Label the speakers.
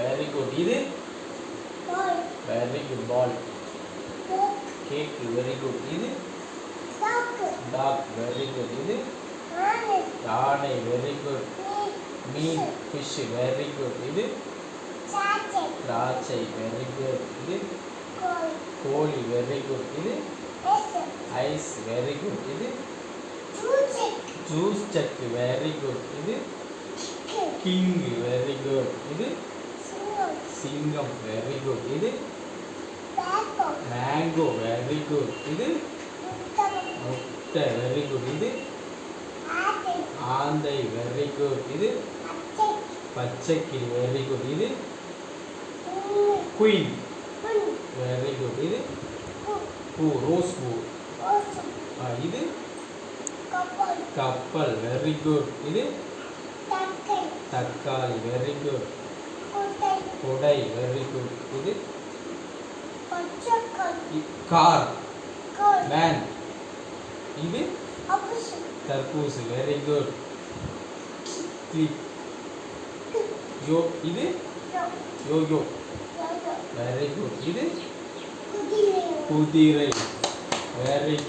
Speaker 1: Very good இது very good ball cake very good இது dog very good இது யானை வெரி குட் மீன் ஃபிஷ் வெரி குட் இது திராட்சை வெரி குட் இது கோழி வெரி குட் இது ஐஸ் வெரி குட் இது ஜூஸ் சக் வெரி குட் இது கிங் வெரி குட் இது சிங்கம் வெரி குட் இது மேங்கோ வெரி குட் இது
Speaker 2: முட்டை,
Speaker 1: வெரி குட் இது ஆந்தை வெரி குட் இது பச்சைக்கிளி வெரி குட் இது குயின் வெரி குட் இது
Speaker 2: பூ,
Speaker 1: ரோஸ் பூ இது
Speaker 2: கப்பல்,
Speaker 1: வெரி குட் இது
Speaker 2: தக்கை,
Speaker 1: தக்காளி வெரி குட் கொடை. வெரி குட் இது? கார். வேன் இது? தர்பூஸ் வெரி குட் கிளிப் யோ இது?
Speaker 2: யோ,
Speaker 1: யோயோ. வெரி குட் இது? குதிரை. Very good